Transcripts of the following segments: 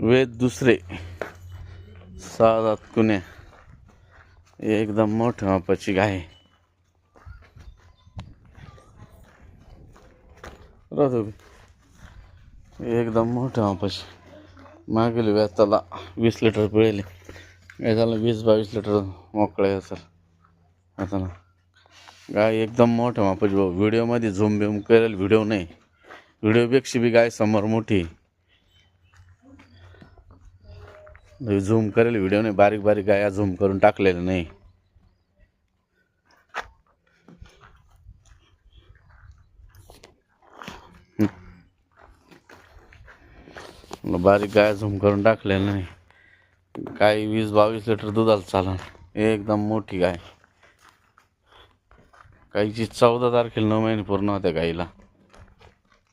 वेद दुसरे. सहा दात कुण्या एकदम मोठ्या मापाची गाय राहतो एकदम मोठ्या मापाची. मागील व्याताला वीस लिटर पिळेले. काय वीस बावीस लिटर मोकळे असेल. आता ना. गाय एकदम मोठ्या मापाची. भाऊ व्हिडिओमध्ये झूम बिम करेल व्हिडिओ नाही. व्हिडिओपेक्षा बी गाय समोर मोठी झूम करेल व्हिडिओ नाही बारीक बारीक गाया झूम करून टाकलेलं नाही. बारीक गाय झूम करून टाकलेलं नाही. गाय वीस बावीस लिटर दुधाला चालन एकदम मोठी गाय. गाईची चौदा तारखेला नऊ महिने पूर्ण होत्या गाईला.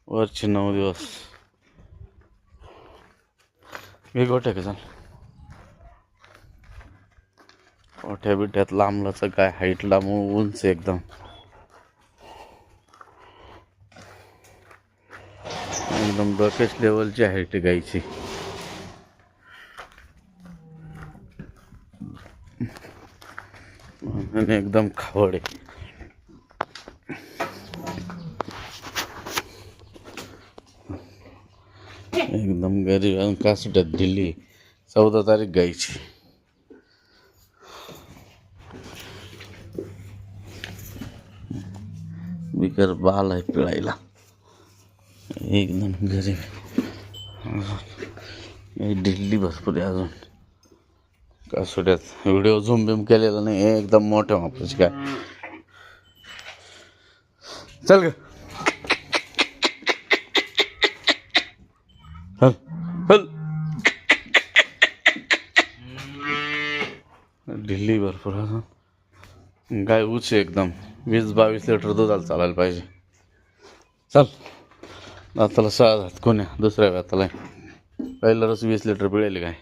वरचे नऊ दिवस. हे आहे का चाल? मोठ्या बिठ्यात लांबलाचं काय हाईट लांब उंच एकदम. एकदम डोक्याच लेवलची हाईट गायची आणि एकदम खावड आहे. एकदम गरीब आणि कासुट्यात दिल्ली चौदा तारीख गायची बिकर बाल आहे पिळायला एकदम गरीब. ढिल्ली दिल्ली भरपूर आहे अजून. कासुट्यात व्हिडिओ झूम बिम केलेला नाही हे एकदम मोठ्या मापाची काय? चल ग. हल हल भरपूर अजून. गाय उच आहे एकदम. वीस बावीस लिटर दुधाला चालायला पाहिजे. चल दाताला सहा जात कोण्या? दुसऱ्या दाताला पहिला रस वीस लिटर पिळेल काय?